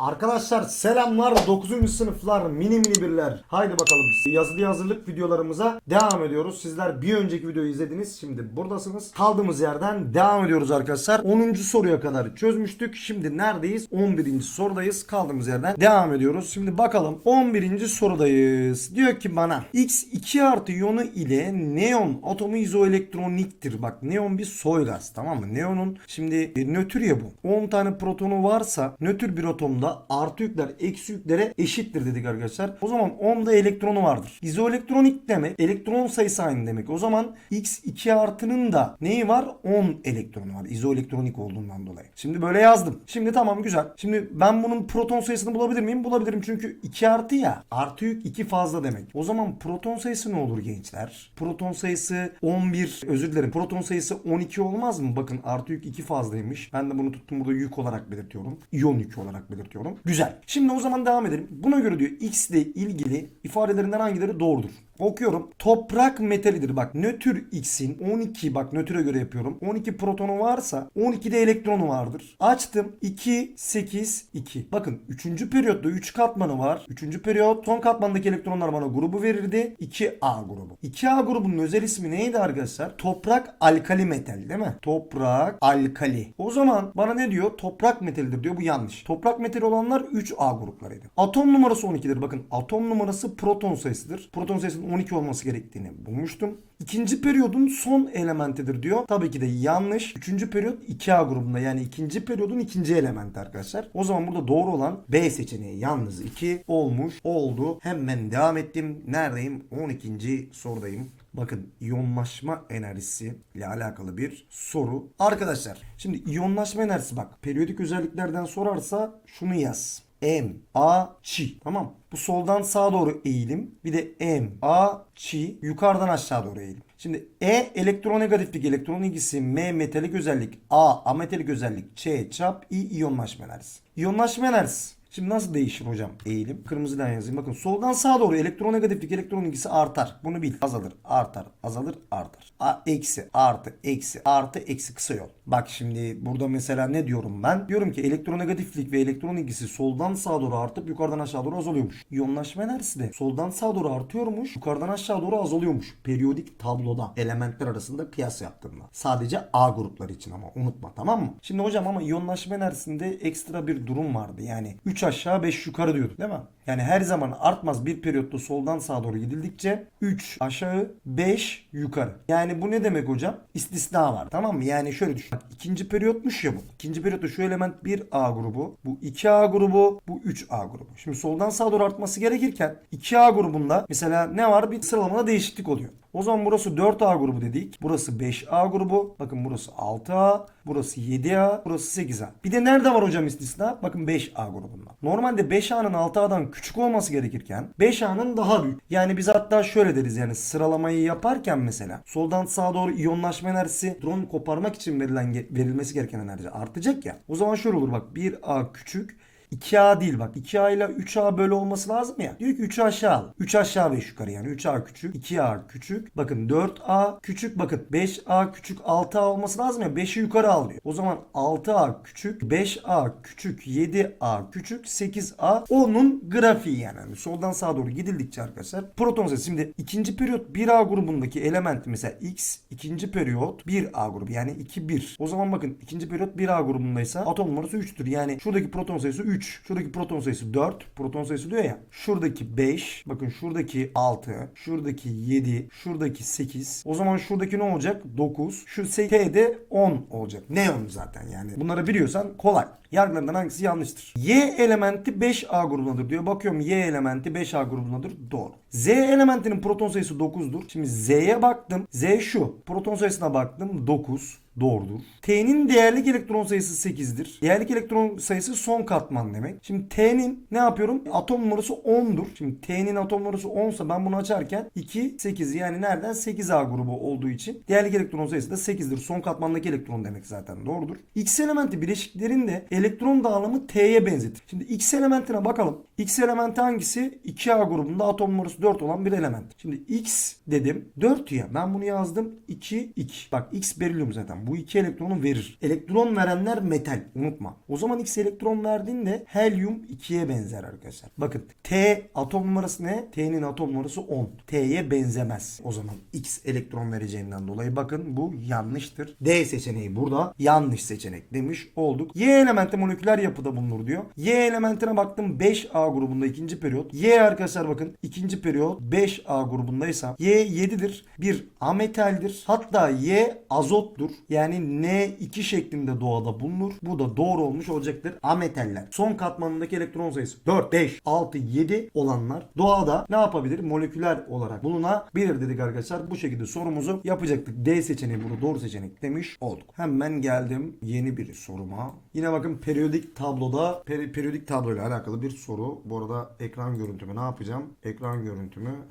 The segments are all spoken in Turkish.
Arkadaşlar selamlar 9. sınıflar mini mini birler. Haydi bakalım yazılı hazırlık videolarımıza devam ediyoruz. Sizler bir önceki videoyu izlediniz. Şimdi buradasınız. Kaldığımız yerden devam ediyoruz arkadaşlar. 10. soruya kadar çözmüştük. Şimdi neredeyiz? 11. sorudayız. Kaldığımız yerden devam ediyoruz. Şimdi bakalım 11. sorudayız. Diyor ki bana X2 artı iyonu ile neon atomu izoelektroniktir. Bak neon bir soy gaz tamam mı? Neonun şimdi e, nötr ya bu. 10 tane protonu varsa nötr bir atomda artı yükler eksi yüklere eşittir dedik arkadaşlar. O zaman 10'da elektronu vardır. İzoelektronik demek elektron sayısı aynı demek. O zaman X2 artının da neyi var? 10 elektronu var. İzoelektronik olduğundan dolayı. Şimdi böyle yazdım. Şimdi tamam güzel. Şimdi ben bunun proton sayısını bulabilir miyim? Bulabilirim çünkü 2 artı ya. Artı yük 2 fazla demek. O zaman proton sayısı ne olur gençler? Proton sayısı 11 özür dilerim. Proton sayısı 12 olmaz mı? Bakın artı yük 2 fazlaymış. Ben de bunu tuttum burada yük olarak belirtiyorum. İyon yükü olarak belirtiyorum. Güzel. Şimdi o zaman devam edelim. Buna göre diyor X ile ilgili ifadelerinden hangileri doğrudur? Okuyorum. Toprak metalidir. Bak nötr X'in 12 bak nötre göre yapıyorum. 12 protonu varsa 12 de elektronu vardır. Açtım. 2 8 2. Bakın 3. periyotta 3 katmanı var. 3. periyot son katmandaki elektronlar bana grubu verirdi. 2A grubu. 2A grubunun özel ismi neydi arkadaşlar? Toprak alkali metal değil mi? Toprak alkali. O zaman bana ne diyor? Toprak metalidir diyor. Bu yanlış. Toprak metal olanlar 3A gruplarıydı. Atom numarası 12'dir. Bakın atom numarası proton sayısıdır. Proton sayısının 12 olması gerektiğini bulmuştum. İkinci periyodun son elementidir diyor. Tabii ki de yanlış. Üçüncü periyot 2A grubunda yani ikinci periyodun ikinci elementi arkadaşlar. O zaman burada doğru olan B seçeneği yalnız 2 olmuş oldu. Hemen devam ettim. Neredeyim? 12. sorudayım. Bakın iyonlaşma enerjisi ile alakalı bir soru. Arkadaşlar şimdi iyonlaşma enerjisi bak periyodik özelliklerden sorarsa şunu yaz. M, A, Ç. Tamam. Bu soldan sağa doğru eğilim. Bir de M, A, Ç. Yukarıdan aşağı doğru eğilim. Şimdi E elektronegatiflik, elektron ilgisi, M metalik özellik, A ametalik özellik, Ç çap, I iyonlaşma enerjisi. İyonlaşma enerjisi. Şimdi nasıl değişir hocam eğilim? Kırmızıdan yazayım. Bakın soldan sağa doğru elektronegatiflik, elektron ilgisi artar. Bunu bil. Azalır, artar, azalır, artar. A, eksi, artı, eksi, artı, eksi kısa yol. Bak şimdi burada mesela ne diyorum ben? Diyorum ki elektronegatiflik ve elektron ilgisi soldan sağa doğru artıp yukarıdan aşağı doğru azalıyormuş. İyonlaşma enerjisi de soldan sağa doğru artıyormuş, yukarıdan aşağı doğru azalıyormuş. Periyodik tabloda elementler arasında kıyas yaptığımda. Sadece A grupları için ama unutma tamam mı? Şimdi hocam ama iyonlaşma enerjisinde ekstra bir durum vardı. Yani 3 aşağı 5 yukarı diyorduk değil mi? Yani her zaman artmaz bir periyotta soldan sağa doğru gidildikçe 3 aşağı 5 yukarı. Yani bu ne demek hocam? İstisna var tamam mı? Yani şöyle düşün. Bak, ikinci periyotmuş ya bu. İkinci periyotta şu element 1A grubu. Bu 2A grubu. Bu 3A grubu. Şimdi soldan sağa doğru artması gerekirken 2A grubunda mesela ne var? Bir sıralamada değişiklik oluyor. O zaman burası 4A grubu dedik. Burası 5A grubu. Bakın burası 6A. Burası 7A. Burası 8A. Bir de nerede var hocam istisna? Bakın 5A grubunda. Normalde 5A'nın 6A'dan küçük olması gerekirken 5A'nın daha büyük. Yani biz hatta şöyle deriz yani sıralamayı yaparken mesela soldan sağa doğru iyonlaşma enerjisi drone koparmak için verilen verilmesi gereken enerji artacak ya. O zaman şöyle olur bak 1A küçük 2A değil bak. 2A ile 3A böyle olması lazım ya. Diyor ki 3'ü aşağı al. 3 aşağı 5 yukarı yani. 3A küçük. 2A küçük. Bakın 4A küçük. Bakın 5A küçük 6A olması lazım ya. 5'i yukarı al diyor. O zaman 6A küçük. 5A küçük. 7A küçük. 8A onun grafiği yani. yani. Soldan sağa doğru gidildikçe arkadaşlar. Proton sayısı. Şimdi ikinci periyot 1A grubundaki element mesela X ikinci periyot 1A grubu yani 2 1. O zaman bakın ikinci periyot 1A grubundaysa atom numarası 3'tür. Yani şuradaki proton sayısı 3. Şuradaki proton sayısı 4. Proton sayısı diyor ya. Şuradaki 5. Bakın şuradaki 6. Şuradaki 7. Şuradaki 8. O zaman şuradaki ne olacak? 9. Şu T'de 10 olacak. Neon zaten yani. Bunları biliyorsan kolay. Yargılarından hangisi yanlıştır? Y elementi 5A grubundadır diyor. Bakıyorum Y elementi 5A grubundadır. Doğru. Z elementinin proton sayısı 9'dur. Şimdi Z'ye baktım. Z şu. Proton sayısına baktım. 9 doğrudur. T'nin değerlik elektron sayısı 8'dir. Değerlik elektron sayısı son katman demek. Şimdi T'nin ne yapıyorum? Atom numarası 10'dur. Şimdi T'nin atom numarası 10 ise ben bunu açarken 2, 8 yani nereden? 8A grubu olduğu için değerlik elektron sayısı da 8'dir. Son katmandaki elektron demek zaten doğrudur. X elementi bileşiklerin de elektron dağılımı T'ye benzetir. Şimdi X elementine bakalım. X elementi hangisi? 2A grubunda atom numarası numarası 4 olan bir element. Şimdi X dedim 4 ya. Ben bunu yazdım 2 2. Bak X berilyum zaten. Bu iki elektronu verir. Elektron verenler metal. Unutma. O zaman X elektron verdiğinde helyum 2'ye benzer arkadaşlar. Bakın T atom numarası ne? T'nin atom numarası 10. T'ye benzemez. O zaman X elektron vereceğinden dolayı bakın bu yanlıştır. D seçeneği burada yanlış seçenek demiş olduk. Y elementi moleküler yapıda bulunur diyor. Y elementine baktım 5A grubunda ikinci periyot. Y arkadaşlar bakın ikinci periyot 5A grubundaysa Y 7'dir. Bir ametaldir. Hatta Y azottur. Yani N2 şeklinde doğada bulunur. Bu da doğru olmuş olacaktır. Ametaller. Son katmanındaki elektron sayısı 4, 5, 6, 7 olanlar doğada ne yapabilir? Moleküler olarak bulunabilir dedik arkadaşlar. Bu şekilde sorumuzu yapacaktık. D seçeneği burada doğru seçenek demiş olduk. Hemen geldim yeni bir soruma. Yine bakın periyodik tabloda peri- periyodik tabloyla alakalı bir soru. Bu arada ekran görüntümü ne yapacağım? Ekran görüntümü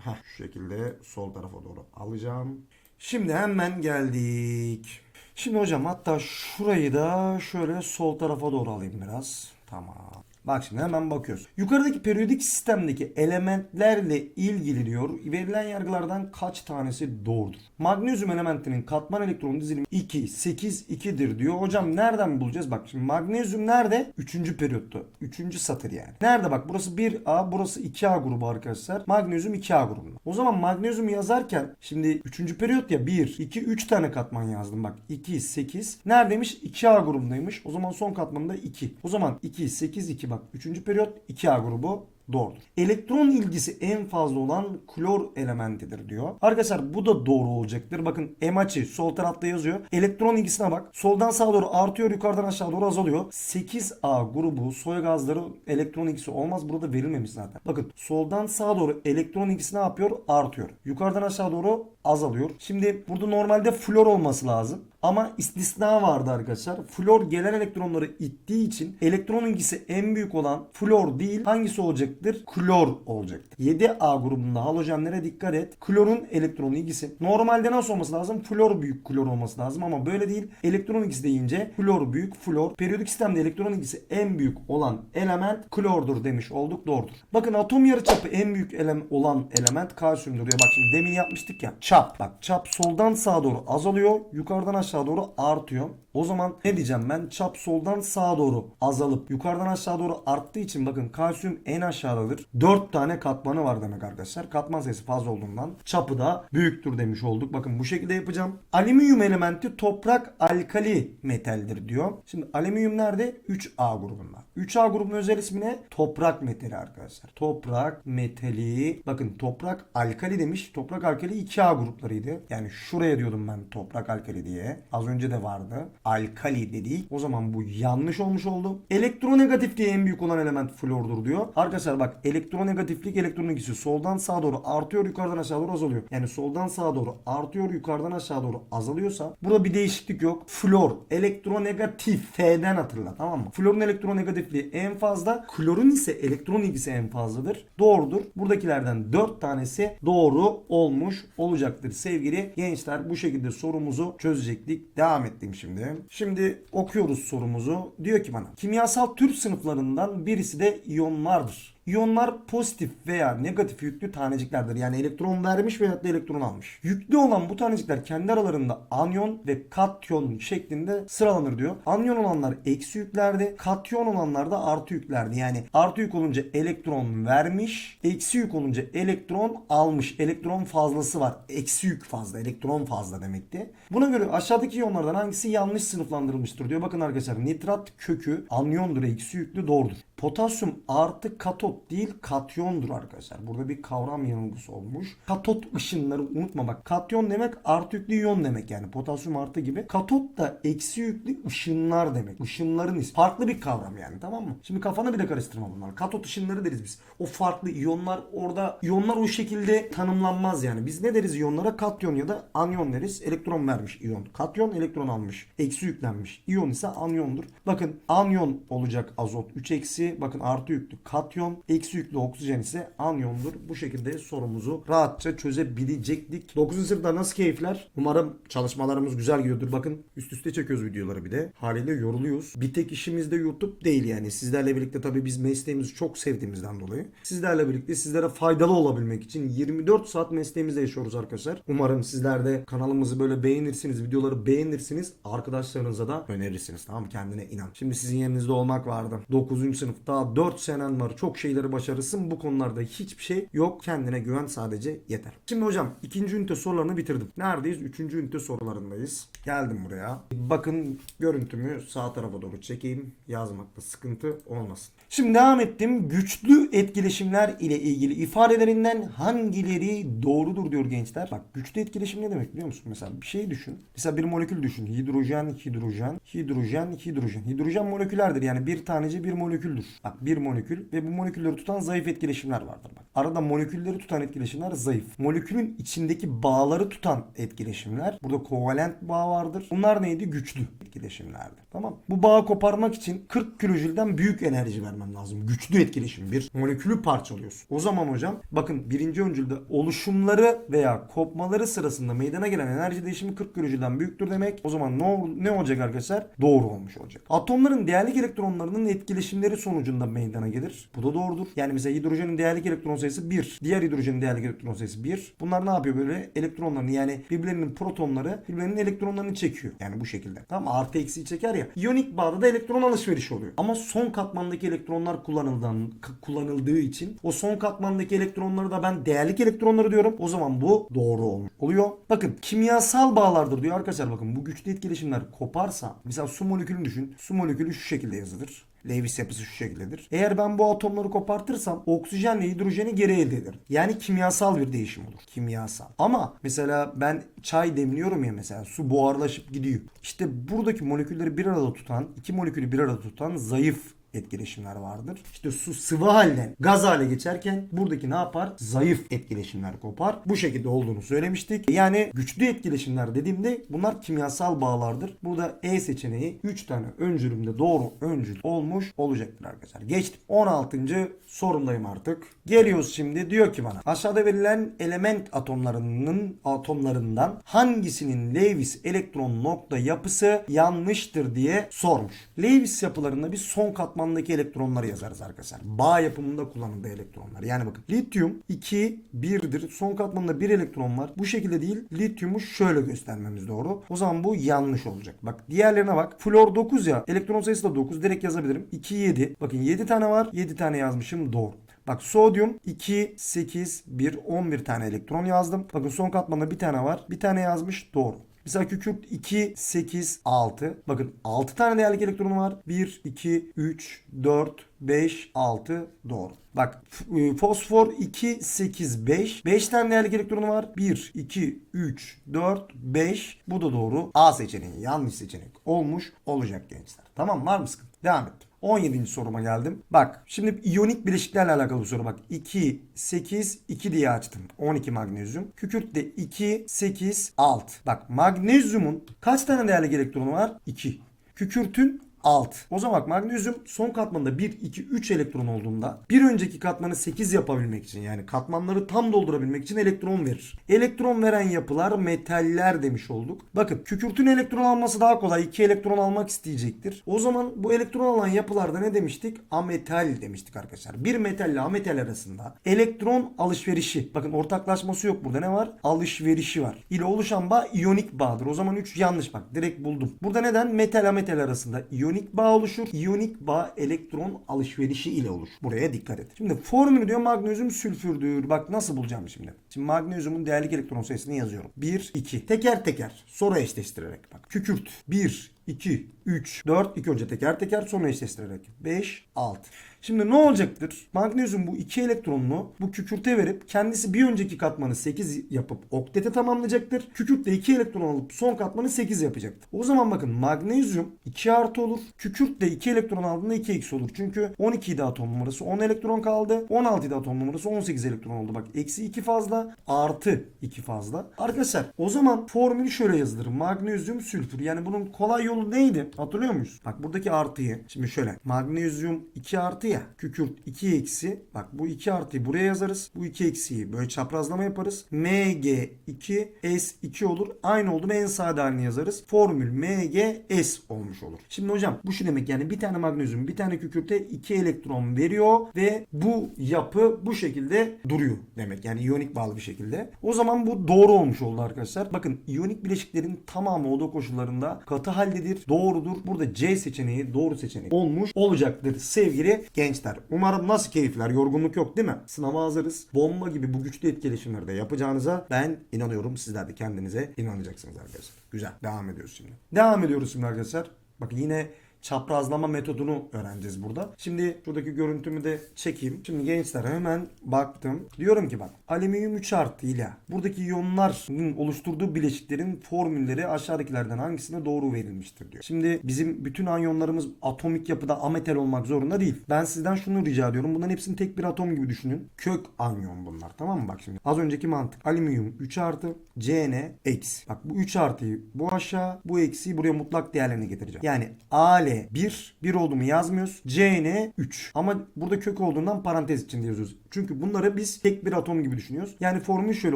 heh, şu şekilde sol tarafa doğru alacağım. Şimdi hemen geldik. Şimdi hocam hatta şurayı da şöyle sol tarafa doğru alayım biraz. Tamam. Bak şimdi hemen bakıyoruz. Yukarıdaki periyodik sistemdeki elementlerle ilgili diyor verilen yargılardan kaç tanesi doğrudur? Magnezyum elementinin katman elektron dizilimi 2, 8, 2'dir diyor. Hocam nereden bulacağız? Bak şimdi magnezyum nerede? 3. periyotta. 3. satır yani. Nerede bak burası 1A burası 2A grubu arkadaşlar. Magnezyum 2A grubunda. O zaman magnezyum yazarken şimdi 3. periyot ya 1, 2, 3 tane katman yazdım. Bak 2, 8. Neredeymiş? 2A grubundaymış. O zaman son katmanında 2. O zaman 2, 8, 2 bak 3. periyot 2A grubu doğrudur. Elektron ilgisi en fazla olan klor elementidir diyor. Arkadaşlar bu da doğru olacaktır. Bakın M açı sol tarafta yazıyor. Elektron ilgisine bak. Soldan sağa doğru artıyor, yukarıdan aşağı doğru azalıyor. 8A grubu soy gazları elektron ilgisi olmaz. Burada verilmemiş zaten. Bakın soldan sağa doğru elektron ilgisi ne yapıyor? Artıyor. Yukarıdan aşağı doğru azalıyor. Şimdi burada normalde flor olması lazım. Ama istisna vardı arkadaşlar. Flor gelen elektronları ittiği için elektron ilgisi en büyük olan flor değil hangisi olacaktır? Klor olacaktır. 7A grubunda halojenlere dikkat et. Klorun elektron ilgisi normalde nasıl olması lazım? Flor büyük klor olması lazım ama böyle değil. Elektron ilgisi deyince flor büyük flor. Periyodik sistemde elektron ilgisi en büyük olan element klordur demiş olduk. Doğrudur. Bakın atom yarıçapı en büyük elem olan element kalsiyumdur diyor. Bak şimdi demin yapmıştık ya. Çap. Bak çap soldan sağa doğru azalıyor. Yukarıdan aşağı doğru artıyor. O zaman ne diyeceğim ben? Çap soldan sağa doğru azalıp yukarıdan aşağı doğru arttığı için bakın kalsiyum en aşağıdadır. 4 tane katmanı var demek arkadaşlar. Katman sayısı fazla olduğundan çapı da büyüktür demiş olduk. Bakın bu şekilde yapacağım. Alüminyum elementi toprak alkali metaldir diyor. Şimdi alüminyum nerede? 3A grubunda. 3A grubunun özel ismi ne? Toprak metali arkadaşlar. Toprak metali. Bakın toprak alkali demiş. Toprak alkali 2A gruplarıydı. Yani şuraya diyordum ben toprak alkali diye. Az önce de vardı. Alkali dedik. O zaman bu yanlış olmuş oldu. Elektronegatifliği en büyük olan element flordur diyor. Arkadaşlar bak elektronegatiflik elektron ilgisi soldan sağa doğru artıyor yukarıdan aşağı doğru azalıyor. Yani soldan sağa doğru artıyor yukarıdan aşağı doğru azalıyorsa burada bir değişiklik yok. Flor elektronegatif F'den hatırla tamam mı? Florun elektronegatifliği en fazla. Klorun ise elektron ilgisi en fazladır. Doğrudur. Buradakilerden 4 tanesi doğru olmuş olacaktır sevgili gençler. Bu şekilde sorumuzu çözecektik. Devam ettim şimdi. Şimdi okuyoruz sorumuzu. Diyor ki bana kimyasal tür sınıflarından birisi de iyonlardır. İyonlar pozitif veya negatif yüklü taneciklerdir. Yani elektron vermiş veya da elektron almış. Yüklü olan bu tanecikler kendi aralarında anyon ve katyon şeklinde sıralanır diyor. Anyon olanlar eksi yüklerde, katyon olanlar da artı yüklerdi. Yani artı yük olunca elektron vermiş, eksi yük olunca elektron almış. Elektron fazlası var. Eksi yük fazla, elektron fazla demekti. Buna göre aşağıdaki iyonlardan hangisi yanlış sınıflandırılmıştır diyor. Bakın arkadaşlar nitrat kökü anyondur, eksi yüklü doğrudur. Potasyum artı katot değil katyondur arkadaşlar. Burada bir kavram yanılgısı olmuş. Katot ışınları unutma bak. Katyon demek artı yüklü iyon demek yani. Potasyum artı gibi. Katot da eksi yüklü ışınlar demek. Işınların ismi. Farklı bir kavram yani tamam mı? Şimdi kafana bile karıştırma bunlar. Katot ışınları deriz biz. O farklı iyonlar orada iyonlar o şekilde tanımlanmaz yani. Biz ne deriz iyonlara? Katyon ya da anyon deriz. Elektron vermiş iyon. Katyon elektron almış. Eksi yüklenmiş. İyon ise anyondur. Bakın anyon olacak azot 3 eksi bakın artı yüklü katyon, eksi yüklü oksijen ise anyondur. Bu şekilde sorumuzu rahatça çözebilecektik. 9. sınıfta nasıl keyifler? Umarım çalışmalarımız güzel gidiyordur. Bakın üst üste çekiyoruz videoları bir de. Haliyle yoruluyoruz. Bir tek işimiz de YouTube değil yani. Sizlerle birlikte tabii biz mesleğimizi çok sevdiğimizden dolayı. Sizlerle birlikte sizlere faydalı olabilmek için 24 saat mesleğimizde yaşıyoruz arkadaşlar. Umarım sizler de kanalımızı böyle beğenirsiniz. Videoları beğenirsiniz. Arkadaşlarınıza da önerirsiniz. Tamam mı? Kendine inan. Şimdi sizin yerinizde olmak vardı. 9. sınıf daha 4 senen var. Çok şeyleri başarırsın. Bu konularda hiçbir şey yok. Kendine güven sadece yeter. Şimdi hocam ikinci ünite sorularını bitirdim. Neredeyiz? Üçüncü ünite sorularındayız. Geldim buraya. Bakın görüntümü sağ tarafa doğru çekeyim. Yazmakta sıkıntı olmasın. Şimdi devam ettim. Güçlü etkileşimler ile ilgili ifadelerinden hangileri doğrudur diyor gençler. Bak güçlü etkileşim ne demek biliyor musun? Mesela bir şey düşün. Mesela bir molekül düşün. Hidrojen, hidrojen, hidrojen, hidrojen. Hidrojen moleküllerdir. Yani bir tanece bir moleküldür. Bak bir molekül ve bu molekülleri tutan zayıf etkileşimler vardır. Bak arada molekülleri tutan etkileşimler zayıf. Molekülün içindeki bağları tutan etkileşimler. Burada kovalent bağ vardır. Bunlar neydi? Güçlü etkileşimlerdi. Tamam. Bu bağı koparmak için 40 kilojülden büyük enerji vermem lazım. Güçlü etkileşim. Bir molekülü parçalıyorsun. O zaman hocam bakın birinci öncülde oluşumları veya kopmaları sırasında meydana gelen enerji değişimi 40 kilojülden büyüktür demek. O zaman ne, ne olacak arkadaşlar? Doğru olmuş olacak. Atomların değerlik elektronlarının etkileşimleri sonucunda meydana gelir. Bu da doğrudur. Yani mesela hidrojenin değerlik elektron sayısı 1. Diğer hidrojenin değerlik elektron sayısı 1. Bunlar ne yapıyor böyle? Elektronlarını yani birbirlerinin protonları birbirlerinin elektronlarını çekiyor. Yani bu şekilde. Tamam? Artı eksiği çeker ya. İyonik bağda da elektron alışverişi oluyor. Ama son katmandaki elektronlar kullanıldığından, k- kullanıldığı için o son katmandaki elektronları da ben değerlik elektronları diyorum. O zaman bu doğru oluyor. Bakın kimyasal bağlardır diyor arkadaşlar bakın bu güçlü etkileşimler koparsa mesela su molekülünü düşün. Su molekülü şu şekilde yazılır. Lewis yapısı şu şekildedir. Eğer ben bu atomları kopartırsam oksijenle hidrojeni geri elde ederim. Yani kimyasal bir değişim olur. Kimyasal. Ama mesela ben çay demliyorum ya mesela su buharlaşıp gidiyor. İşte buradaki molekülleri bir arada tutan, iki molekülü bir arada tutan zayıf etkileşimler vardır. İşte su sıvı halden gaz hale geçerken buradaki ne yapar? Zayıf etkileşimler kopar. Bu şekilde olduğunu söylemiştik. Yani güçlü etkileşimler dediğimde bunlar kimyasal bağlardır. Burada E seçeneği 3 tane öncülümde doğru öncül olmuş olacaktır arkadaşlar. Geçtim. 16. sorumdayım artık. Geliyoruz şimdi diyor ki bana aşağıda verilen element atomlarının atomlarından hangisinin Lewis elektron nokta yapısı yanlıştır diye sormuş. Lewis yapılarında biz son katmandaki elektronları yazarız arkadaşlar. Bağ yapımında kullanıldığı elektronlar. Yani bakın lityum 2 1'dir. Son katmanda 1 elektron var. Bu şekilde değil. Lityumu şöyle göstermemiz doğru. O zaman bu yanlış olacak. Bak diğerlerine bak. Flor 9 ya. Elektron sayısı da 9. Direkt yazabilirim. 2 7. Bakın 7 tane var. 7 tane yazmışım. Doğru. Bak sodyum 2, 8, 1, 11 tane elektron yazdım. Bakın son katmanda bir tane var. Bir tane yazmış. Doğru. Mesela kükürt 2, 8, 6. Bakın 6 tane değerlik elektronu var. 1, 2, 3, 4, 5, 6. Doğru. Bak e, fosfor 2, 8, 5. 5 tane değerlik elektronu var. 1, 2, 3, 4, 5. Bu da doğru. A seçeneği yanlış seçenek olmuş olacak gençler. Tamam var mı sıkıntı? Devam et. 17. soruma geldim. Bak şimdi iyonik bileşiklerle alakalı bir soru bak. 2, 8, 2 diye açtım. 12 magnezyum. Kükürt de 2, 8, 6. Bak magnezyumun kaç tane değerli elektronu var? 2. Kükürtün 6. O zaman magnezyum son katmanda 1, 2, 3 elektron olduğunda bir önceki katmanı 8 yapabilmek için yani katmanları tam doldurabilmek için elektron verir. Elektron veren yapılar metaller demiş olduk. Bakın kükürtün elektron alması daha kolay. 2 elektron almak isteyecektir. O zaman bu elektron alan yapılarda ne demiştik? Ametal demiştik arkadaşlar. Bir metalle ametal arasında elektron alışverişi. Bakın ortaklaşması yok burada ne var? Alışverişi var. İle oluşan bağ iyonik bağdır. O zaman 3 yanlış bak. Direkt buldum. Burada neden? Metal ametal arasında iyonik bağ oluşur. İyonik bağ elektron alışverişi ile olur. Buraya dikkat et. Şimdi formülü diyor magnezyum sülfürdür. Bak nasıl bulacağım şimdi. Şimdi magnezyumun değerlik elektron sayısını yazıyorum. 1, 2. Teker teker soru eşleştirerek bak. Kükürt 1, 2, 3, 4. İlk önce teker teker sonra eşleştirerek. 5, 6. Şimdi ne olacaktır? Magnezyum bu iki elektronunu bu kükürte verip kendisi bir önceki katmanı 8 yapıp oktete tamamlayacaktır. Kükürt de 2 elektron alıp son katmanı 8 yapacaktır. O zaman bakın magnezyum 2 artı olur. Kükürt de 2 elektron aldığında 2 eksi olur. Çünkü 12 idi atom numarası 10 elektron kaldı. 16 idi atom numarası 18 elektron oldu. Bak eksi 2 fazla artı 2 fazla. Arkadaşlar o zaman formülü şöyle yazılır. Magnezyum sülfür. Yani bunun kolay yolu neydi? Hatırlıyor muyuz? Bak buradaki artıyı. Şimdi şöyle. Magnezyum 2 artı ya. Kükürt 2 eksi. Bak bu 2 artıyı buraya yazarız. Bu 2 eksiyi böyle çaprazlama yaparız. Mg2 S2 olur. Aynı oldu en sade halini yazarız. Formül MgS olmuş olur. Şimdi hocam bu şu demek yani bir tane magnezyum bir tane kükürte 2 elektron veriyor ve bu yapı bu şekilde duruyor demek. Yani iyonik bağlı bir şekilde. O zaman bu doğru olmuş oldu arkadaşlar. Bakın iyonik bileşiklerin tamamı oda koşullarında katı haldedir. Doğrudur. Burada C seçeneği doğru seçenek olmuş olacaktır sevgili gençler. Umarım nasıl keyifler, yorgunluk yok değil mi? Sınava hazırız. Bomba gibi bu güçlü etkileşimlerde yapacağınıza ben inanıyorum. Sizler de kendinize inanacaksınız arkadaşlar. Güzel. Devam ediyoruz şimdi. Devam ediyoruz şimdi arkadaşlar. Bakın yine çaprazlama metodunu öğreneceğiz burada. Şimdi şuradaki görüntümü de çekeyim. Şimdi gençler hemen baktım. Diyorum ki bak alüminyum 3 artı ile buradaki iyonların oluşturduğu bileşiklerin formülleri aşağıdakilerden hangisine doğru verilmiştir diyor. Şimdi bizim bütün anyonlarımız atomik yapıda ametal olmak zorunda değil. Ben sizden şunu rica ediyorum. Bunların hepsini tek bir atom gibi düşünün. Kök anyon bunlar. Tamam mı? Bak şimdi. Az önceki mantık. Alüminyum 3 artı Cn eksi. Bak bu 3 artıyı bu aşağı bu eksiyi buraya mutlak değerlerine getireceğim. Yani Al 1 1 oldu mu yazmıyoruz. Cn 3. Ama burada kök olduğundan parantez içinde yazıyoruz. Çünkü bunları biz tek bir atom gibi düşünüyoruz. Yani formül şöyle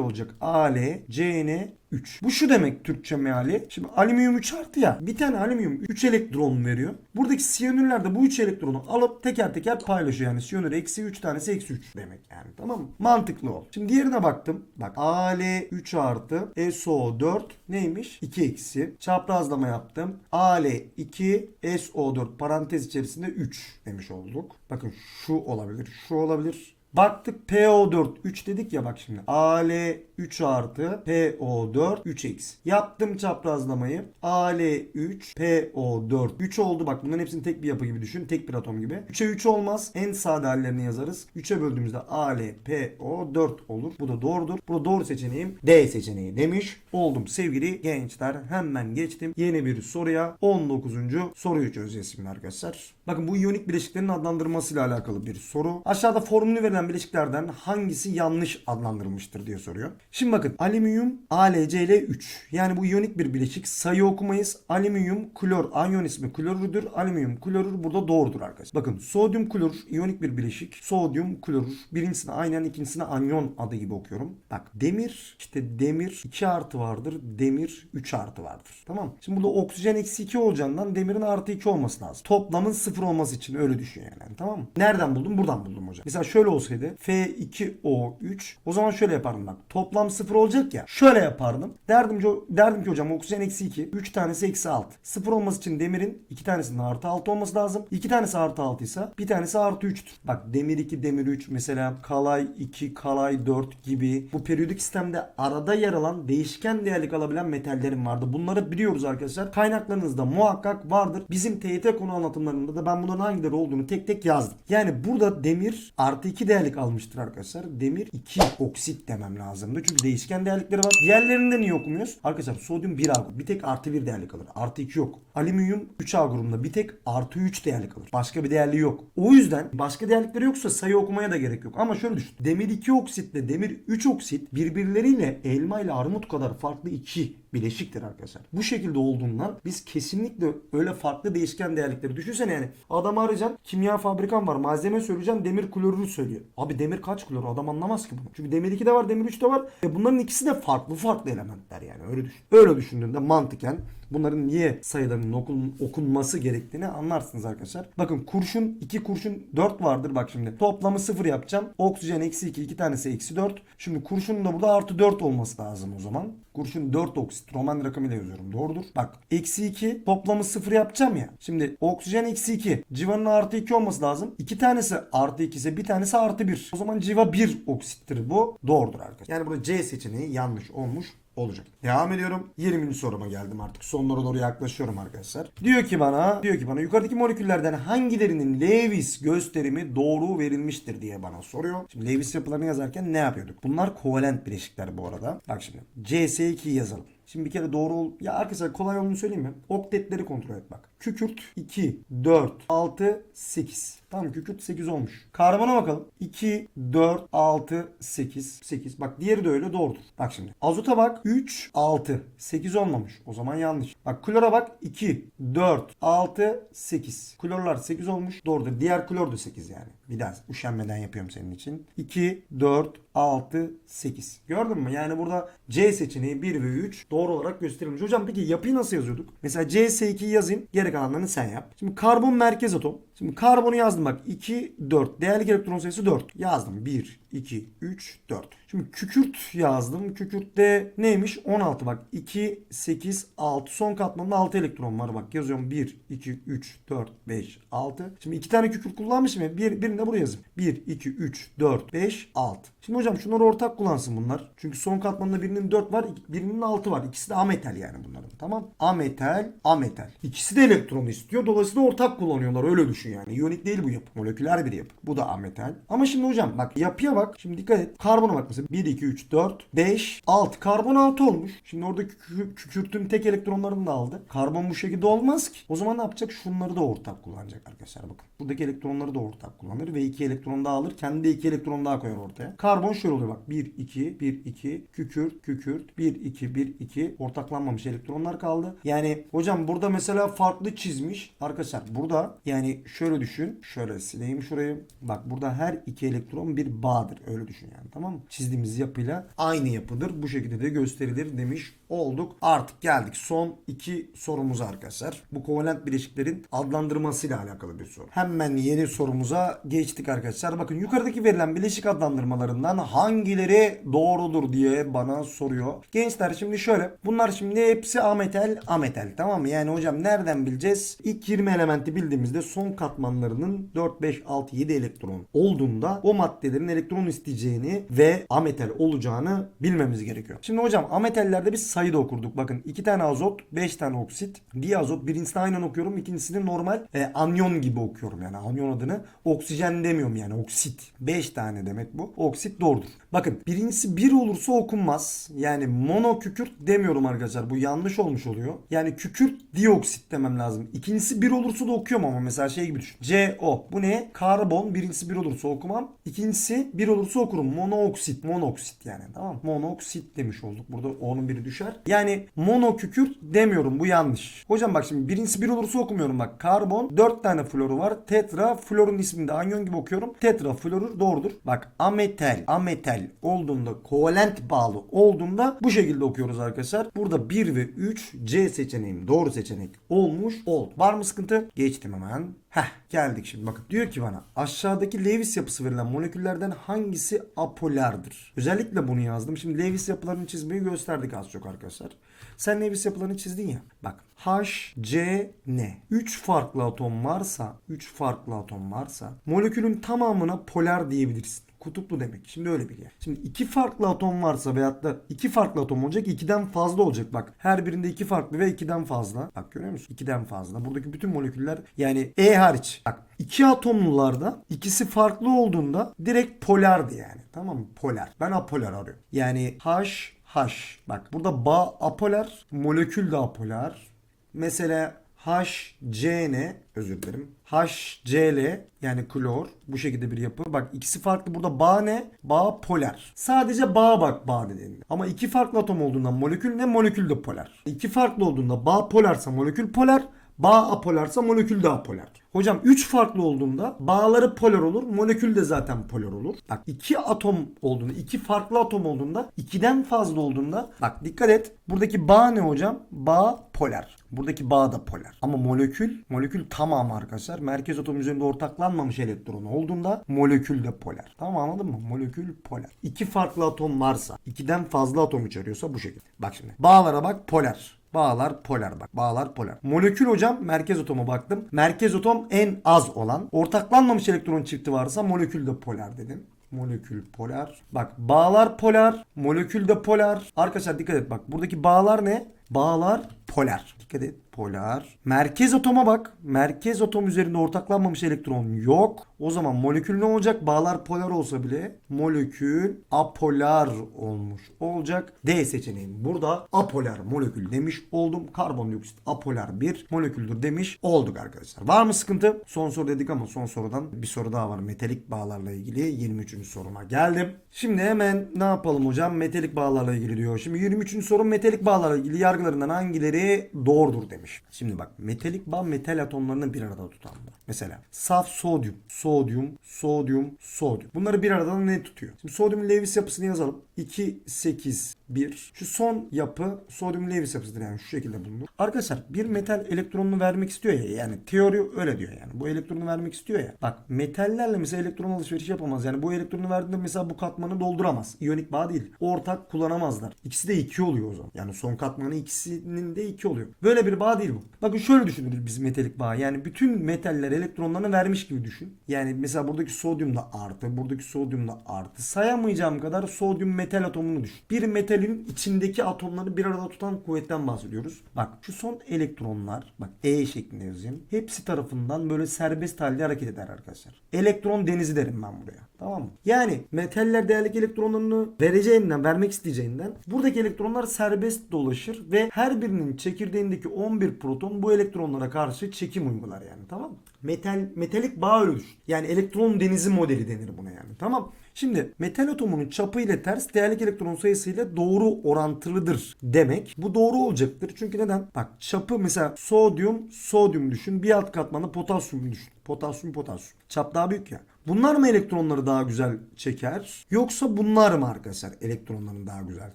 olacak. Al Cn 3. Bu şu demek Türkçe meali. Şimdi alüminyum 3 artı ya. Bir tane alüminyum 3 elektron veriyor. Buradaki siyanürler de bu 3 elektronu alıp teker teker paylaşıyor. Yani siyanür eksi 3 tanesi eksi 3 demek yani. Tamam mı? Mantıklı ol. Şimdi diğerine baktım. Bak Al 3 artı SO4 neymiş? 2 eksi. Çaprazlama yaptım. Al 2 SO4 parantez içerisinde 3 demiş olduk. Bakın şu olabilir. Şu olabilir. Baktık PO4 3 dedik ya bak şimdi. Al 3 artı PO4 3 eksi. Yaptım çaprazlamayı. Al 3 PO4 3 oldu. Bak bunların hepsini tek bir yapı gibi düşün. Tek bir atom gibi. 3'e 3 olmaz. En sade hallerini yazarız. 3'e böldüğümüzde Al PO4 olur. Bu da doğrudur. Bu da doğru seçeneğim D seçeneği demiş oldum sevgili gençler. Hemen geçtim. Yeni bir soruya 19. soruyu çözeceğiz şimdi arkadaşlar. Bakın bu iyonik bileşiklerin adlandırmasıyla alakalı bir soru. Aşağıda formülü verilen bileşiklerden hangisi yanlış adlandırılmıştır diye soruyor. Şimdi bakın alüminyum AlCl3. Yani bu iyonik bir bileşik. Sayı okumayız. Alüminyum klor anyon ismi klorürdür. Alüminyum klorür burada doğrudur arkadaşlar. Bakın sodyum klorür iyonik bir bileşik. Sodyum klorür. Birincisine aynen ikincisine anyon adı gibi okuyorum. Bak demir işte demir 2 artı vardır. Demir 3 artı vardır. Tamam. Şimdi burada oksijen eksi 2 olacağından demirin artı 2 olması lazım. Toplamın 0 olması için öyle düşün yani. Tamam mı? Nereden buldum? Buradan buldum hocam. Mesela şöyle olsaydı F2O3 o zaman şöyle yapardım bak. Toplam 0 olacak ya. Şöyle yapardım. Derdim derdim ki hocam oksijen eksi 2. 3 tanesi eksi 6. 0 olması için demirin 2 tanesinin artı 6 olması lazım. 2 tanesi artı 6 ise bir tanesi artı 3'tür. Bak demir 2 demir 3 mesela kalay 2 kalay 4 gibi bu periyodik sistemde arada yer alan değişken değerlik alabilen metallerin vardı. Bunları biliyoruz arkadaşlar. Kaynaklarınızda muhakkak vardır. Bizim TYT konu anlatımlarında da ben bunların hangileri olduğunu tek tek yazdım. Yani burada demir artı 2 değerlik almıştır arkadaşlar. Demir 2 oksit demem lazımdı. Çünkü değişken değerlikleri var. Diğerlerinde niye okumuyoruz? Arkadaşlar sodyum 1A grubu. Bir tek artı 1 değerlik alır. Artı 2 yok. Alüminyum 3A grubunda bir tek artı 3 değerlik alır. Başka bir değerli yok. O yüzden başka değerlikleri yoksa sayı okumaya da gerek yok. Ama şöyle düşün. Demir 2 oksitle demir 3 oksit birbirleriyle elma ile armut kadar farklı iki bileşiktir arkadaşlar. Bu şekilde olduğundan biz kesinlikle öyle farklı değişken değerlikleri düşünsene yani. Adamı arayacaksın kimya fabrikan var malzeme söyleyeceksin demir klorürü söylüyor. Abi demir kaç klor adam anlamaz ki bunu. Çünkü demir 2'de var demir 3'te var. E bunların ikisi de farklı farklı elementler yani öyle düşün. Öyle düşündüğünde mantıken bunların niye sayılarının okun, okunması gerektiğini anlarsınız arkadaşlar. Bakın kurşun 2 kurşun 4 vardır bak şimdi. Toplamı 0 yapacağım. Oksijen eksi 2 2 tanesi eksi 4. Şimdi kurşunun da burada artı 4 olması lazım o zaman. Kurşun 4 oksit. Roman rakamıyla yazıyorum. Doğrudur. Bak eksi 2 toplamı 0 yapacağım ya. Şimdi oksijen eksi 2. Civanın artı 2 olması lazım. 2 tanesi artı 2 ise bir tanesi artı 1. O zaman civa 1 oksittir bu. Doğrudur arkadaşlar. Yani burada C seçeneği yanlış olmuş olacak. Devam ediyorum. 20. soruma geldim artık. Sonlara doğru yaklaşıyorum arkadaşlar. Diyor ki bana, diyor ki bana yukarıdaki moleküllerden hangilerinin Lewis gösterimi doğru verilmiştir diye bana soruyor. Şimdi Lewis yapılarını yazarken ne yapıyorduk? Bunlar kovalent bileşikler bu arada. Bak şimdi CS2 yazalım. Şimdi bir kere doğru ol. Ya arkadaşlar kolay olduğunu söyleyeyim mi? Oktetleri kontrol et bak. Kükürt 2, 4, 6, 8. Tamam kükürt 8 olmuş. Karbona bakalım. 2, 4, 6, 8. 8. Bak diğeri de öyle doğrudur. Bak şimdi. Azota bak 3, 6. 8 olmamış. O zaman yanlış. Bak klora bak 2, 4, 6, 8. Klorlar 8 olmuş. Doğrudur. Diğer klor da 8 yani. Bir daha üşenmeden yapıyorum senin için. 2, 4, 6, 8. Gördün mü? Yani burada C seçeneği 1 ve 3 doğru olarak gösterilmiş. Hocam peki yapıyı nasıl yazıyorduk? Mesela CS2'yi yazayım. Geri kalanlarını sen yap. Şimdi karbon merkez atom. Şimdi karbonu yazdım bak. 2, 4. Değerli elektron sayısı 4. Yazdım. 1, 2, 3, 4. Şimdi kükürt yazdım. Kükürtte neymiş? 16 bak. 2, 8, 6. Son katmanında 6 elektron var bak. Yazıyorum 1, 2, 3, 4, 5, 6. Şimdi iki tane kükürt kullanmışım ya. Bir, birini de buraya yazayım. 1, 2, 3, 4, 5, 6. Şimdi hocam şunları ortak kullansın bunlar. Çünkü son katmanında birinin 4 var, birinin 6 var. İkisi de ametal yani bunların. Tamam? Ametal, ametal. İkisi de elektron istiyor. Dolayısıyla ortak kullanıyorlar. Öyle düşün yani. İyonik değil bu yapı. Moleküler bir yapı. Bu da ametal. Ama şimdi hocam bak yapıya bak. Şimdi dikkat et. Karbona bak mesela. 1, 2, 3, 4, 5, 6. Karbon 6 olmuş. Şimdi orada kükü- kükürtün tek elektronlarını da aldı. Karbon bu şekilde olmaz ki. O zaman ne yapacak? Şunları da ortak kullanacak arkadaşlar bakın. Buradaki elektronları da ortak kullanır ve 2 elektron daha alır. Kendi de 2 elektron daha koyar ortaya. Karbon şöyle oluyor bak. 1, 2, 1, 2, kükürt, kükürt, 1, 2, 1, 2 ortaklanmamış elektronlar kaldı. Yani hocam burada mesela farklı çizmiş. Arkadaşlar burada yani şöyle düşün. Şöyle sileyim şurayı. Bak burada her iki elektron bir bağdır. Öyle düşün yani tamam mı? Çizdiğimiz yapıyla aynı yapıdır. Bu şekilde de gösterilir demiş olduk. Artık geldik son iki sorumuza arkadaşlar. Bu kovalent bileşiklerin adlandırmasıyla alakalı bir soru. Hemen yeni sorumuza geçtik arkadaşlar. Bakın yukarıdaki verilen bileşik adlandırmalarından hangileri doğrudur diye bana soruyor. Gençler şimdi şöyle. Bunlar şimdi hepsi ametal ametal tamam mı? Yani hocam nereden bileceğiz? İlk 20 elementi bildiğimizde son katmanlarının 4, 5, 6, 7 elektron olduğunda o maddelerin elektron isteyeceğini ve ametal olacağını bilmemiz gerekiyor. Şimdi hocam ametallerde biz sayı da okurduk. Bakın 2 tane azot, 5 tane oksit. Diazot birincisini aynen okuyorum. ikincisini normal e, anyon gibi okuyorum. Yani anyon adını oksijen demiyorum yani oksit. 5 tane demek bu. Oksit doğrudur. Bakın birincisi 1 olursa okunmaz. Yani monokükürt demiyorum arkadaşlar. Bu yanlış olmuş oluyor. Yani kükürt dioksit demem lazım. İkincisi 1 olursa da okuyorum ama mesela şey gibi düşün. CO. Bu ne? Karbon. Birincisi 1 olursa okumam. İkincisi 1 olursa okurum. Monoksit. Monoksit yani. Tamam. Monoksit demiş olduk. Burada O'nun biri düşer. Yani monokükürt demiyorum. Bu yanlış. Hocam bak şimdi birincisi 1 olursa okumuyorum bak. Karbon 4 tane floru var. Tetra florun ismini de anyon gibi okuyorum. Tetra florur doğrudur. Bak ametal olduğunda kovalent bağlı olduğunda bu şekilde okuyoruz arkadaşlar. Burada 1 ve 3 C seçeneğim doğru seçenek olmuş oldu. Var mı sıkıntı? Geçtim hemen. Heh geldik şimdi bakın diyor ki bana aşağıdaki Lewis yapısı verilen moleküllerden hangisi apolardır? Özellikle bunu yazdım. Şimdi Lewis yapılarını çizmeyi gösterdik az çok arkadaşlar. Sen Lewis yapılarını çizdin ya. Bak H, C, N. 3 farklı atom varsa, 3 farklı atom varsa molekülün tamamına polar diyebilirsin. Kutuplu demek. Şimdi öyle bir yer. Şimdi iki farklı atom varsa veyahut da iki farklı atom olacak, ikiden fazla olacak. Bak her birinde iki farklı ve ikiden fazla. Bak görüyor musun? İkiden fazla. Buradaki bütün moleküller yani E hariç. Bak iki atomlularda ikisi farklı olduğunda direkt polardı yani. Tamam mı? Polar. Ben apolar arıyorum. Yani H H. Bak burada bağ apolar, molekül de apolar. Mesela HCN özür dilerim. HCl yani klor bu şekilde bir yapı. Bak ikisi farklı burada bağ ne? Bağ polar. Sadece bağ bak bağ dediğinde. Ama iki farklı atom olduğunda molekül ne? Molekül de polar. İki farklı olduğunda bağ polarsa molekül polar. Bağ apolarsa molekül de apolar. Hocam 3 farklı olduğunda bağları polar olur. Molekül de zaten polar olur. Bak iki atom olduğunda, iki farklı atom olduğunda, ikiden fazla olduğunda bak dikkat et. Buradaki bağ ne hocam? Bağ polar. Buradaki bağ da polar. Ama molekül, molekül tamamı arkadaşlar. Merkez atom üzerinde ortaklanmamış elektronu olduğunda molekül de polar. Tamam anladın mı? Molekül polar. İki farklı atom varsa, ikiden fazla atom içeriyorsa bu şekilde. Bak şimdi. Bağlara bak polar. Bağlar polar bak. Bağlar polar. Molekül hocam merkez atoma baktım. Merkez atom en az olan. Ortaklanmamış elektron çifti varsa molekül de polar dedim. Molekül polar. Bak bağlar polar. Molekül de polar. Arkadaşlar dikkat et bak. Buradaki bağlar ne? Bağlar Polar. Dikkat et. Polar. Merkez atoma bak. Merkez atom üzerinde ortaklanmamış elektron yok. O zaman molekül ne olacak? Bağlar polar olsa bile molekül apolar olmuş olacak. D seçeneğim burada apolar molekül demiş oldum. Karbondioksit apolar bir moleküldür demiş olduk arkadaşlar. Var mı sıkıntı? Son soru dedik ama son sorudan bir soru daha var. Metalik bağlarla ilgili 23. soruma geldim. Şimdi hemen ne yapalım hocam? Metalik bağlarla ilgili diyor. Şimdi 23. soru metalik bağlarla ilgili yargılarından hangileri doğrudur demiş. Şimdi bak metalik bağ metal atomlarını bir arada tutanlar. Mesela saf sodyum, sodyum, sodyum, sodyum. Bunları bir arada ne tutuyor? Şimdi sodyum Lewis yapısını yazalım. 2, 8, 1. Şu son yapı sodyum Lewis yapısıdır yani şu şekilde bulunur. Arkadaşlar bir metal elektronunu vermek istiyor ya yani teori öyle diyor yani. Bu elektronu vermek istiyor ya. Bak metallerle mesela elektron alışveriş yapamaz. Yani bu elektronu verdiğinde mesela bu katmanı dolduramaz. İyonik bağ değil. Ortak kullanamazlar. İkisi de 2 oluyor o zaman. Yani son katmanı ikisinin de 2 oluyor. Böyle bir bağ değil bu. Bakın şöyle düşünürüz biz metalik bağ. Yani bütün metaller elektronlarını vermiş gibi düşün. Yani mesela buradaki sodyum da artı, buradaki sodyum da artı. Sayamayacağım kadar sodyum metal atomunu düşün. Bir metalin içindeki atomları bir arada tutan kuvvetten bahsediyoruz. Bak şu son elektronlar, bak E şeklinde yazayım. Hepsi tarafından böyle serbest halde hareket eder arkadaşlar. Elektron denizi derim ben buraya. Tamam mı? Yani metaller değerlik elektronlarını vereceğinden, vermek isteyeceğinden buradaki elektronlar serbest dolaşır ve her birinin çekirdeğindeki 11 proton bu elektronlara karşı çekim uygular yani tamam mı? Metal, metalik bağ düşün. Yani elektron denizi modeli denir buna yani tamam Şimdi metal atomunun çapı ile ters değerlik elektron sayısı ile doğru orantılıdır demek. Bu doğru olacaktır. Çünkü neden? Bak çapı mesela sodyum, sodyum düşün. Bir alt katmanı potasyum düşün. Potasyum, potasyum. Çap daha büyük ya. Bunlar mı elektronları daha güzel çeker? Yoksa bunlar mı arkadaşlar elektronlarını daha güzel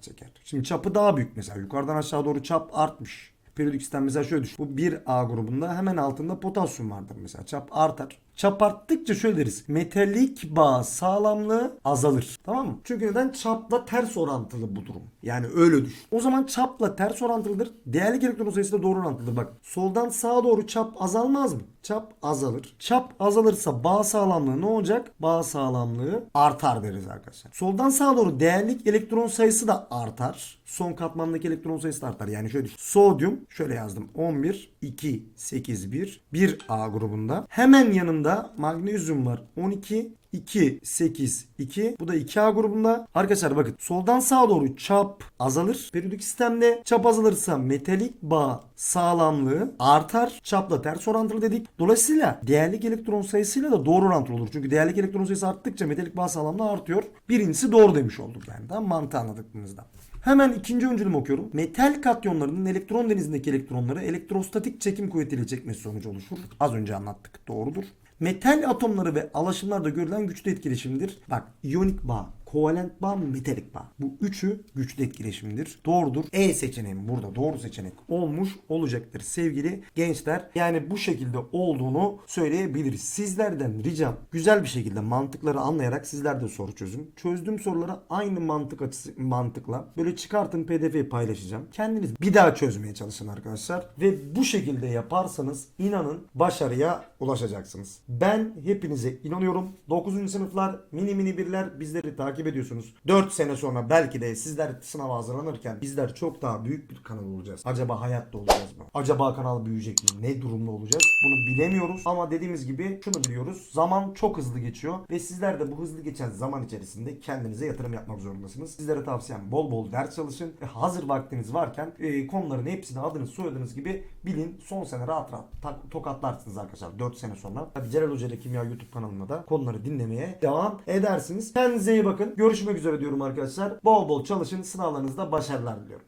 çeker? Şimdi çapı daha büyük mesela. Yukarıdan aşağı doğru çap artmış. Periyodik sistem mesela şöyle düşün. Bu 1A grubunda hemen altında potasyum vardır mesela. Çap artar. Çap arttıkça şöyle deriz. Metalik bağ sağlamlığı azalır. Tamam mı? Çünkü neden? Çapla ters orantılı bu durum. Yani öyle düşün. O zaman çapla ters orantılıdır. Değerlik elektron sayısı da doğru orantılıdır. Bak soldan sağa doğru çap azalmaz mı? Çap azalır. Çap azalırsa bağ sağlamlığı ne olacak? Bağ sağlamlığı artar deriz arkadaşlar. Soldan sağa doğru değerlik elektron sayısı da artar. Son katmandaki elektron sayısı da artar. Yani şöyle düşün. Sodyum şöyle yazdım. 11, 2, 8, 1. 1A grubunda. Hemen yanında magnezyum var. 12, 2, 8, 2. Bu da 2A grubunda. Arkadaşlar bakın soldan sağa doğru çap azalır. Periyodik sistemde çap azalırsa metalik bağ sağlamlığı artar. Çapla ters orantılı dedik. Dolayısıyla değerlik elektron sayısıyla da doğru orantılı olur. Çünkü değerlik elektron sayısı arttıkça metalik bağ sağlamlığı artıyor. Birincisi doğru demiş olduk yani. Tamam mantığı anladıklarınızda. Hemen ikinci öncülümü okuyorum. Metal katyonlarının elektron denizindeki elektronları elektrostatik çekim kuvvetiyle çekmesi sonucu oluşur. Az önce anlattık. Doğrudur. Metal atomları ve alaşımlarda görülen güçlü etkileşimdir. Bak iyonik bağ, kovalent bağ, metalik bağ. Bu üçü güçlü etkileşimdir. Doğrudur. E seçeneğim burada doğru seçenek olmuş olacaktır sevgili gençler. Yani bu şekilde olduğunu söyleyebiliriz. Sizlerden ricam güzel bir şekilde mantıkları anlayarak sizler de soru çözün. Çözdüğüm soruları aynı mantık açısı mantıkla böyle çıkartın pdf'yi paylaşacağım. Kendiniz bir daha çözmeye çalışın arkadaşlar. Ve bu şekilde yaparsanız inanın başarıya ulaşacaksınız. Ben hepinize inanıyorum. 9. sınıflar mini mini birler bizleri takip ediyorsunuz. 4 sene sonra belki de sizler sınava hazırlanırken bizler çok daha büyük bir kanal olacağız. Acaba hayatta olacağız mı? Acaba kanal büyüyecek mi? Ne durumda olacağız? Bunu bilemiyoruz ama dediğimiz gibi şunu biliyoruz. Zaman çok hızlı geçiyor ve sizler de bu hızlı geçen zaman içerisinde kendinize yatırım yapmak zorundasınız. Sizlere tavsiyem bol bol ders çalışın ve hazır vaktiniz varken e, konuların hepsini adınız soyadınız gibi bilin. Son sene rahat rahat tokatlarsınız arkadaşlar 4 sene sonra. Hadi Celal Hoca ile Kimya YouTube kanalına da konuları dinlemeye devam edersiniz. Kendinize iyi bakın. Görüşmek üzere diyorum arkadaşlar. Bol bol çalışın. Sınavlarınızda başarılar diliyorum.